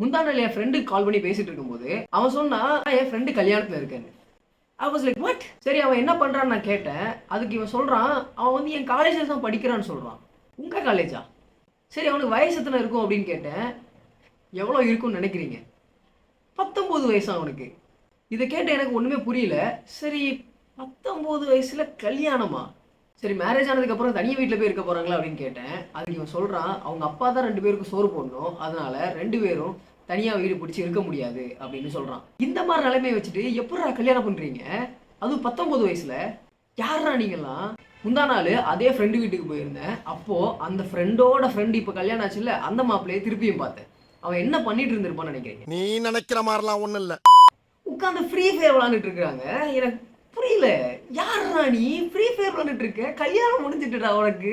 முந்தாண்டில் என் ஃப்ரெண்டுக்கு கால் பண்ணி பேசிட்டு இருக்கும்போது அவன் சொன்னா என் ஃப்ரெண்டு கல்யாணத்தில் இருக்கேன்னு ஐ வாஸ் லைக் வாட் சரி அவன் என்ன பண்ணுறான்னு நான் கேட்டேன். அதுக்கு இவன் சொல்கிறான் அவன் வந்து என் காலேஜில் தான் படிக்கிறான்னு சொல்கிறான் உங்கள் காலேஜா சரி அவனுக்கு வயசு எத்தனை இருக்கும்? அப்படின்னு கேட்டேன். எவ்வளோ இருக்கும்னு நினைக்கிறீங்க? பத்தொம்போது வயசு அவனுக்கு. இதை கேட்ட எனக்கு ஒன்றுமே புரியல. சரி பத்தொம்போது வயசில் கல்யாணமா? சரி மேரேஜ் ஆனதுக்கப்புறம் தனியாக வீட்டில் போய் இருக்க போகிறாங்களா அப்படின்னு கேட்டேன். அதுக்கு இவன் சொல்கிறான் அவங்க அப்பா தான் ரெண்டு பேருக்கு சோறு போடணும். அதனால ரெண்டு பேரும் தனியாக வீடு பிடிச்சி இருக்க முடியாது அப்படின்னு சொல்கிறான் இந்த மாதிரி நிலைமையை வச்சுட்டு எப்படா கல்யாணம் பண்ணுறீங்க அதுவும் பத்தொம்போது வயசில். யாரா நீங்களாம் முந்தா நாள் அதே ஃப்ரெண்டு வீட்டுக்கு போயிருந்தேன். அப்போது அந்த ஃப்ரெண்டோட ஃப்ரெண்டு இப்போ கல்யாணம் ஆச்சுல்ல அந்த மாப்பிள்ளையை திருப்பியும் பார்த்தேன். அவன் என்ன பண்ணிட்டு இருந்திருப்பான்னு நினைக்கிறீங்க? நீ நினைக்கிற மாதிரிலாம் ஒண்ணும் இல்ல. உட்காந்து ஃப்ரீ ஃபயர் விளாண்டுட்டு இருக்காங்க எனக்கு புரியல யாரா நீ? ஃப்ரீ ஃபயர் விளாண்டுட்டு இருக்க கல்யாணம் முடிஞ்சிட்டுடா உனக்கு.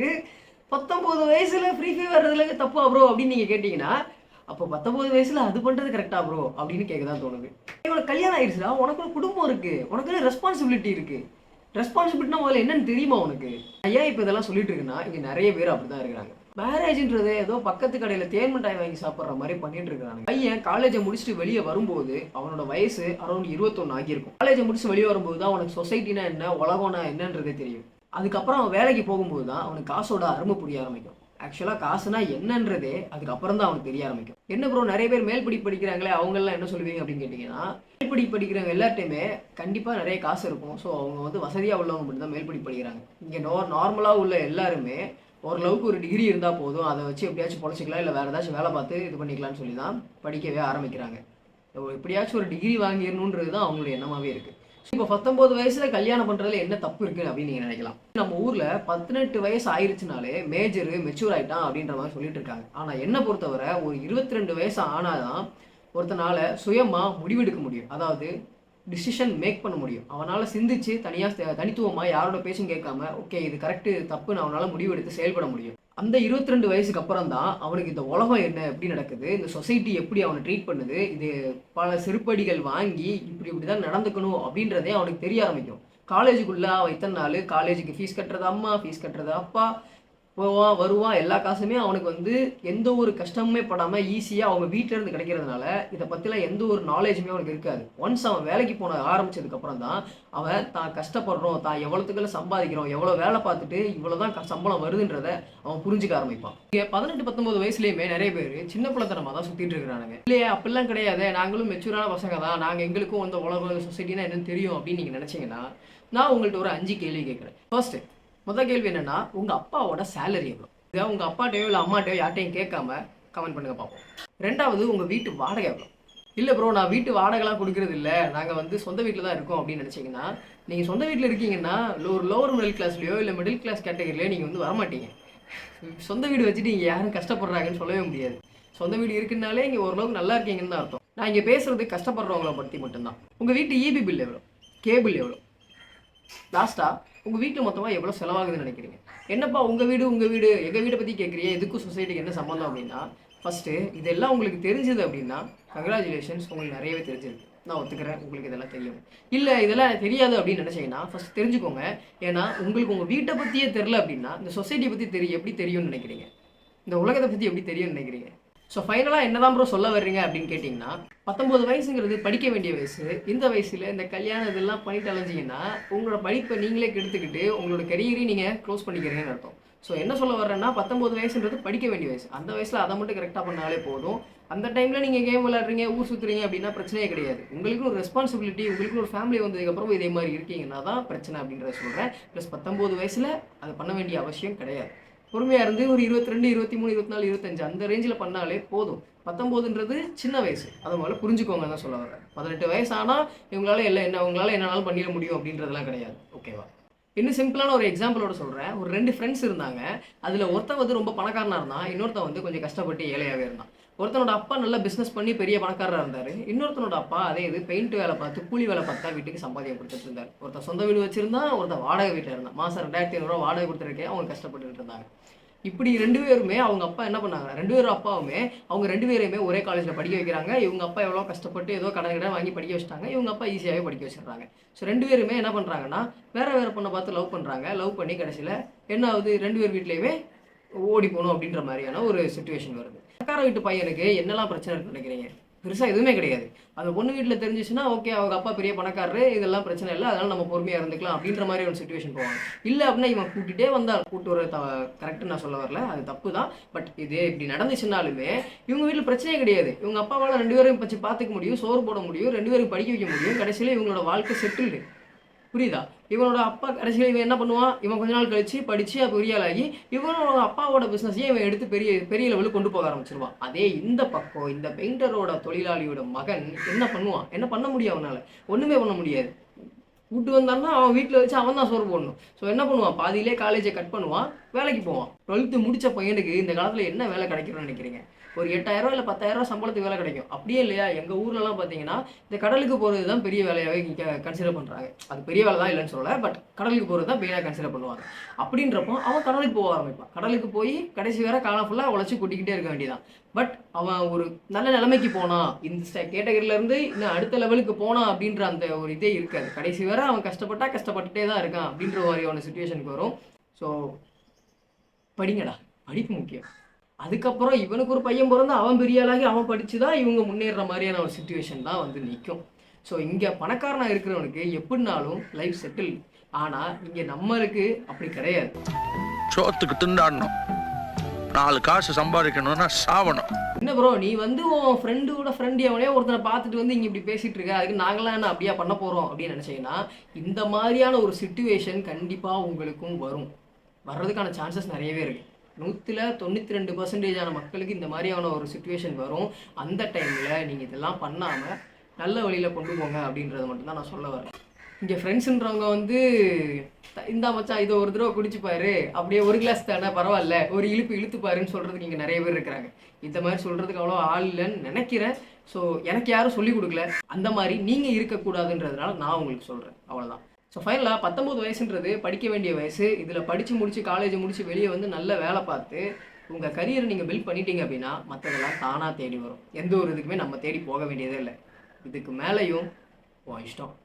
பத்தொம்போது வயசுல ஃப்ரீ ஃபயர் வர்றதுல தப்பா ப்ரோ அப்படின்னு நீங்க கேட்டீங்கன்னா அப்போ பத்தொன்பது வயசுல அது பண்றது கரெக்டா ப்ரோ அப்படின்னு கேட்க தான் தோணுது. இவனுக்கு கல்யாணம் ஆயிடுச்சுடா உனக்கு ஒரு குடும்பம் இருக்கு. உனக்கு ரெஸ்பான்சிபிலிட்டி இருக்கு. ரெஸ்பான்சிபிலிட்டினா முதல்ல என்னன்னு தெரியுமா உனக்கு? ஐயா இப்போ இதெல்லாம் சொல்லிட்டு இருக்குன்னா இங்க நிறைய பேர் அப்படிதான் இருக்கிறாங்க. மேரேஜ்ன்றது ஏதோ பக்கத்து கடையில் தேன் மிட்டாய் வாங்கி சாப்பிட்ற மாதிரி பண்ணிட்டு இருக்காங்க பையன் காலேஜை முடிச்சுட்டு வெளியே வரும்போது அவனோட வயசு அரௌண்ட் இருபத்தொன்னு ஆகியிருக்கும். காலேஜை முடிச்சு வெளியே வரும்போது தான் அவனுக்கு சொசைட்டினா என்ன உலகம்னா என்னன்றதே தெரியும். அதுக்கப்புறம் அவன் வேலைக்கு போகும்போது தான் அவனுக்கு காசோட அருமை புரிய ஆரம்பிக்கும். ஆக்சுவலாக காசுனா என்னன்றதே அதுக்கப்புறம் தான் அவனுக்கு தெரிய ஆரம்பிக்கும். என்ன ப்ரோ நிறைய பேர் மேல்படி படிக்கிறாங்களே அவங்கெல்லாம் என்ன சொல்லுவீங்க அப்படின்னு கேட்டிங்கன்னா மேல்படி படிக்கிறவங்க எல்லார்ட்டையுமே கண்டிப்பாக நிறைய காசு இருக்கும். ஸோ அவங்க வந்து வசதியாக உள்ளவங்க மட்டும் தான் மேல்படி படிக்கிறாங்க. இங்கே நோ நார்மலாக உள்ள எல்லாருமே ஓரளவுக்கு ஒரு டிகிரி இருந்தால் போதும். அதை வச்சு எப்படியாச்சும் பொழைச்சிக்கலாம் இல்லை வேறு ஏதாச்சும் வேலை பார்த்து இது பண்ணிக்கலாம்னு சொல்லி தான் படிக்கவே ஆரம்பிக்கிறாங்க. எப்படியாச்சும் ஒரு டிகிரி வாங்கிடணுன்றது தான் அவங்களுடைய எண்ணமாகவே இருக்குது இப்போ பத்தொம்போது வயசில் கல்யாணம் பண்ணுறதுல என்ன தப்பு இருக்குது அப்படின்னு நீங்கள் நினைக்கலாம். நம்ம ஊரில் பதினெட்டு வயசு ஆயிடுச்சுனாலே மேஜர் மெச்சூர் ஆயிட்டான் அப்படின்ற மாதிரி சொல்லிட்டு இருக்காங்க. ஆனால் என்ன பொறுத்தவரை ஒரு இருபத்தி ரெண்டு வயசு ஆனால் தான் ஒருத்தனால சுயமாக முடிவெடுக்க முடியும். அதாவது டிசிஷன் மேக் பண்ண முடியும். அவனால் சிந்திச்சு தனியாக தனித்துவமாக யாரோட பேச்சும் கேட்காம ஓகே இது கரெக்டு தப்புன்னு அவனால் முடிவெடுத்து செயல்பட முடியும். அந்த இருபத்தி ரெண்டு வயசுக்கு அப்புறம் தான் அவனுக்கு இந்த உலகம் என்ன எப்படி நடக்குது இந்த சொசைட்டி எப்படி அவனை ட்ரீட் பண்ணுது இது பல செருப்படிகள் வாங்கி இப்படி இப்படி தான் நடந்துக்கணும் அப்படின்றதே அவனுக்கு தெரிய ஆரம்பிக்கும். காலேஜுக்குள்ள அவன் இத்தனை நாள் காலேஜுக்கு ஃபீஸ் கட்டுறது அம்மா ஃபீஸ் கட்டுறது அப்பா போவான் வருவான் எல்லா காசுமே அவனுக்கு வந்து எந்த ஒரு கஷ்டமுமே படாமல் ஈஸியாக அவங்க வீட்டிலேருந்து கிடைக்கிறதுனால இதை பற்றிலாம் எந்த ஒரு நாலேஜுமே அவனுக்கு இருக்காது. ஒன்ஸ் அவன் வேலைக்கு போன ஆரம்பித்ததுக்கப்புறம் தான் அவன் தான் கஷ்டப்படுறோம் தான் எவ்வளோத்துக்குள்ள சம்பாதிக்கிறோம் எவ்வளோ வேலை பார்த்துட்டு இவ்வளோ தான் சம்பளம் வருதுன்றத அவன் புரிஞ்சுக்க ஆரம்பிப்பான். இங்கே பதினெட்டு பத்தொம்பது வயசுலேயுமே நிறைய பேர் சின்ன பிள்ளைத்தனமாக தான் சுற்றிட்டு இருக்கிறானுங்க. இல்லையா அப்படிலாம் கிடையாது நாங்களும் மெச்சூரான பசங்க தான் நாங்கள் எங்களுக்கும் வந்து உலக சொசைட்டினா என்னன்னு தெரியும் அப்படின்னு நீங்கள் நினச்சிங்கன்னா நான் உங்கள்கிட்ட ஒரு அஞ்சு கேள்வி கேட்குறேன் ஃபர்ஸ்ட்டு முதல் கேள்வி என்னன்னா உங்க அப்பாவோட சேலரி எவ்வளோ இதை உங்க அப்பாட்டையோ இல்லை அம்மாட்டையோ யார்ட்டையும் கேட்காம கமெண்ட் பண்ணுங்க பார்ப்போம் ரெண்டாவது உங்க வீட்டு வாடகை எவ்வளோ இல்லை ப்ரோ நான் வீட்டு வாடகைலாம் கொடுக்கறது இல்லை. நாங்கள் வந்து சொந்த வீட்டில் தான் இருக்கோம் அப்படின்னு நினச்சிங்கன்னா நீங்கள் சொந்த வீட்டில் இருக்கீங்கன்னா ஒரு லோவர் மிடில் கிளாஸ்லையோ இல்லை மிடில் கிளாஸ் கேட்டகரியிலையோ நீங்கள் வந்து வரமாட்டீங்க. சொந்த வீடு வச்சுட்டு இங்கே யாரும் கஷ்டப்படுறாங்கன்னு சொல்லவே முடியாது. சொந்த வீடு இருக்குன்னாலே இங்கே ஓரளவுக்கு நல்லா இருக்கீங்கன்னு தான் அர்த்தம். நான் இங்கே பேசுறது கஷ்டப்படுறவங்கள பற்றி மட்டும்தான். உங்கள் வீட்டு இபி பில் எவ்வளோ கேபிள் எவ்வளோ லாஸ்ட்டாக உங்கள் வீட்டில் மொத்தமாக எவ்வளோ செலவாகுதுன்னு நினைக்கிறீங்க? என்னப்பா உங்கள் வீடு உங்கள் வீடு எங்கள் வீட்டை பற்றி கேட்குறீங்க எதுக்கும் சொசைட்டிக்கு என்ன சம்மந்தம் அப்படின்னா ஃபஸ்ட்டு இதெல்லாம் உங்களுக்கு தெரிஞ்சது அப்படின்னா கங்க்ராச்சுலேஷன்ஸ் உங்களுக்கு நிறையவே தெரிஞ்சிருக்கு. நான் ஒத்துக்கிறேன் உங்களுக்கு இதெல்லாம் தெரியும். இல்லை இதெல்லாம் தெரியாது அப்படின்னு நினச்சிங்கன்னா ஃபஸ்ட் தெரிஞ்சுக்கோங்க. ஏன்னா உங்களுக்கு உங்கள் வீட்டை பற்றியே தெரில அப்படின்னா இந்த சொசைட்டியை பற்றி தெரியும் எப்படி தெரியும்னு நினைக்கிறீங்க? இந்த உலகத்தை பற்றி எப்படி தெரியும்னு நினைக்கிறீங்க? ஸோ ஃபைனலாக என்ன தான் ப்ரோ சொல்ல வர்றீங்க அப்படின்னு கேட்டிங்கன்னா பத்தொம்போது வயசுங்கிறது படிக்க வேண்டிய வயசு. இந்த வயசில் இந்த கல்யாணம் இதெல்லாம் பண்ணிட்டு அலைஞ்சிங்கன்னா உங்களோட படிப்பை நீங்களே கெடுத்துக்கிட்டு உங்களோட கரியரையும் நீங்கள் க்ளோஸ் பண்ணிக்கிறீங்கன்னு அர்த்தம். ஸோ என்ன சொல்ல வர்றேன்னா பத்தொம்போது வயசுன்றது படிக்க வேண்டிய வயசு. அந்த வயசில் அதை மட்டும் கரெக்டாக பண்ணாலே போதும். அந்த டைமில் நீங்கள் கேம் விளாட்றீங்க ஊர் சுற்றுறீங்க அப்படின்னா பிரச்சனையே கிடையாது. உங்களுக்கு ஒரு ரெஸ்பான்சிபிலிட்டி உங்களுக்கு ஒரு ஃபேமிலி வந்ததுக்கப்புறம் இதே மாதிரி இருக்கீங்கன்னா தான் பிரச்சனை அப்படின்றத சொல்கிறேன் ப்ளஸ் பத்தொம்போது வயசில் அதை பண்ண வேண்டிய அவசியம் கிடையாது. பொறுமையாக இருந்து ஒரு இருபத்தி ரெண்டு இருபத்தி மூணு இருபத்தி நாலு இருபத்தஞ்சு அந்த ரேஞ்சில் பண்ணாலே போதும். பத்தொம்போதுன்றது சின்ன வயசு. அதை முதல்ல புரிஞ்சுக்கோங்க தான் சொல்ல வரேன் பதினெட்டு வயசு ஆனால் இவங்களால எல்லாம் என்ன உங்களால் என்னனாலும் பண்ணிட முடியும் அப்படின்றதெல்லாம் கிடையாது. ஓகேவா இன்னும் சிம்பிளான ஒரு எக்ஸாம்பிளோட சொல்கிறேன் ஒரு ரெண்டு ஃப்ரெண்ட்ஸ் இருந்தாங்க. அதில் ஒருத்தன் வந்து ரொம்ப பணக்காரனாக இருந்தான். இன்னொருத்தன் வந்து கொஞ்சம் கஷ்டப்பட்டு ஏழையாகவே இருந்தான். ஒருத்தனோட அப்பா நல்லா பிஸ்னஸ் பண்ணி பெரிய பணக்காரராக இருந்தார். இன்னொருத்தனோட அப்பா அதே இது பெயிண்ட் வேலை பார்த்து கூலி வேலை பார்த்தா வீட்டுக்கு சம்பாதியம் கொடுத்துட்டு இருந்தார். ஒருத்தன் சொந்த வீடு வச்சிருந்தான் ஒருத்தன் வாடகை வீட்டில் இருந்தான். மாதம் ரெண்டாயிரத்தி ஐநூறுரூவா வாடகை கொடுத்துருக்கேன் அவங்க கஷ்டப்பட்டுட்டு இருந்தாங்க. இப்படி ரெண்டு பேருமே அவங்க அப்பா என்ன பண்ணாங்க? ரெண்டு பேரும் அப்பாவுமே அவங்க ரெண்டு பேரையுமே ஒரே காலேஜில் படிக்க வைக்கிறாங்க. இவங்க அப்பா எவ்வளோ கஷ்டப்பட்டு ஏதோ கடன் கடன் வாங்கி படிக்க வச்சிட்டாங்க. இவங்க அப்பா ஈஸியாகவே படிக்க வச்சிடுறாங்க. ஸோ ரெண்டு பேருமே என்ன பண்ணுறாங்கன்னா வேற வேற பொண்ணை பார்த்து லவ் பண்ணுறாங்க லவ் பண்ணி கடைசியில் என்ன ஆகுது? ரெண்டு பேர் வீட்லேயுமே ஓடி போகணும் அப்படின்ற மாதிரியான ஒரு சுச்சுவேஷன் வருது. பணக்கார வீட்டு பையனுக்கு என்னெல்லாம் பிரச்சனை இருக்குன்னு நினைக்கிறீங்க? பெருசாக எதுவுமே கிடையாது. அந்த பொண்ணு வீட்டில் தெரிஞ்சிச்சுன்னா ஓகே அவங்க அப்பா பெரிய பணக்காரரு இதெல்லாம் பிரச்சனை இல்லை அதனால நம்ம பொறுமையாக இருந்துக்கலாம் அப்படின்ற மாதிரி ஒரு சுச்சுவேஷன் போவாங்க. இல்லை அப்படின்னா இவன் கூட்டிகிட்டே வந்தால் கூட்டு வர த கரெக்டுன்னு நான் சொல்ல வரல அது தப்பு தான். பட் இது இப்படி நடந்துச்சுனாலுமே இவங்க வீட்டில் பிரச்சனையே கிடையாது. இவங்க அப்பாவால் ரெண்டு பேரும் பச்சு பார்த்துக்க முடியும் சோறு போட முடியும் ரெண்டு பேரும் படிக்க வைக்க முடியும் கடைசியில் இவங்களோட வாழ்க்கை செட்டில்டு புரியுதா? இவனோட அப்பா கடைசியில் இவன் என்ன பண்ணுவான்? இவன் கொஞ்ச நாள் கழிச்சு படித்து அப்போ பெரிய இவனோட அப்பாவோட பிஸ்னஸையும் இவன் எடுத்து பெரிய பெரிய லெவலுக்கு கொண்டு போக ஆரம்பிச்சிருவான். அதே இந்த பக்கம் இந்த பெயிண்டரோட தொழிலாளியோட மகன் என்ன பண்ணுவான்? என்ன பண்ண முடியும் அவனால்? ஒன்றுமே பண்ண முடியாது. கூட்டு வந்தான்னா அவன் வீட்டில் வச்சு அவன் தான் சோறு போடணும். ஸோ என்ன பண்ணுவான்? பாதியிலே காலேஜை கட் பண்ணுவான் வேலைக்கு போவான். டுவெல்த்து முடித்த பையனுக்கு இந்த காலத்தில் என்ன வேலை கிடைக்கணும்னு நினைக்கிறீங்க? ஒரு எட்டாயிரம் இல்லை பத்தாயிரம் சம்பளத்துக்கு வேலை கிடைக்கும். அப்படியே இல்லையா? எங்கள் ஊர்லலாம் பார்த்தீங்கன்னா இந்த கடலுக்கு போகிறது தான் பெரிய வேலையாகவே கன்சிடர் பண்ணுறாங்க அது பெரிய வேலை தான் இல்லைன்னு சொல்லலை பட் கடலுக்கு போகிறது தான் பெரிய கன்சிடர் பண்ணுவாங்க. அப்படின்றப்போ அவன் கடலுக்கு போக ஆரம்பிப்பான். கடலுக்கு போய் கடைசி வேற காலம் ஃபுல்லாக உழைச்சி கூட்டிக்கிட்டே இருக்க வேண்டியதான் பட் அவன் ஒரு நல்ல நிலைமைக்கு போனான். இந்த கேட்டகரியிலேருந்து இன்னும் அடுத்த லெவலுக்கு போனான் அப்படின்ற அந்த ஒரு இதே இருக்காது. கடைசி வேற அவன் கஷ்டப்பட்டா கஷ்டப்பட்டுட்டே தான் இருக்கான் அப்படின்ற மாதிரியான சுச்சுவேஷனுக்கு வரும். ஸோ படிங்கடா. படிப்பு முக்கியம். அதுக்கப்புறம் இவனுக்கு ஒரு பையன் பிறந்து அவன் பெரிய ஆளாகி அவன் படிச்சு தான் இவங்க முன்னேறுற மாதிரியான ஒரு சுச்சுவேஷன் தான் வந்து நிற்கும் ஸோ இங்கே பணக்காரனாக இருக்கிறவனுக்கு எப்படினாலும் லைஃப் செட்டில் ஆனால் இங்கே நம்மளுக்கு அப்படி கிடையாது. சோத்துக்கு திண்டாடணும். நாலு காசு சம்பாதிக்கணும்னா சாவணும். என்ன ப்ரோ நீ வந்து உன் ஃப்ரெண்டோட ஃப்ரெண்ட் எவனையோ ஒருத்தனை பார்த்துட்டு வந்து இங்கே இப்படி பேசிட்டு இருக்க அதுக்கு நாங்களாம் என்ன அப்படியா பண்ண போகிறோம் அப்படின்னு நினச்சிங்கன்னா இந்த மாதிரியான ஒரு சுச்சுவேஷன் கண்டிப்பாக உங்களுக்கும் வரும். வர்றதுக்கான சான்சஸ் நிறையவே இருக்குது நூற்றில் தொண்ணூற்றி ரெண்டு பர்சன்டேஜான மக்களுக்கு இந்த மாதிரியான ஒரு சுச்சுவேஷன் வரும். அந்த டைமில் நீங்கள் இதெல்லாம் பண்ணாமல் நல்ல வழியில் கொண்டு போங்க அப்படின்றத மட்டும்தான் நான் சொல்ல வரேன். இங்கே ஃப்ரெண்ட்ஸுன்றவங்க வந்து த- இந்தா மச்சான் இதை ஒரு தடவை குடிச்சு அப்படியே ஒரு கிளாஸ் தானே பரவாயில்ல. ஒரு இழுப்பு இழுத்துப்பாருன்னு சொல்கிறதுக்கு இங்கே நிறைய பேர் இருக்கிறாங்க. இந்த மாதிரி சொல்கிறதுக்கு அவ்வளோ ஆள் இல்லைன்னு நினைக்கிறேன். ஸோ எனக்கு யாரும் சொல்லிக் கொடுக்கல. அந்த மாதிரி நீங்கள் இருக்கக்கூடாதுன்றதுனால நான் உங்களுக்கு சொல்கிறேன் அவ்வளோதான் ஸோ ஃபைனலாக பத்தொம்போது வயசுன்றது படிக்க வேண்டிய வயசு. இதில் படித்து முடித்து காலேஜ் முடித்து வெளியே வந்து நல்ல வேலை பார்த்து உங்கள் கரியரை நீங்கள் பில்ட் பண்ணிட்டீங்க அப்படின்னா மற்றதெல்லாம் தானாக தேடி வரும். எந்த ஒரு இதுக்குமே நம்ம தேடி போக வேண்டியதே இல்லை. இதுக்கு மேலேயும் உன் இஷ்டம்.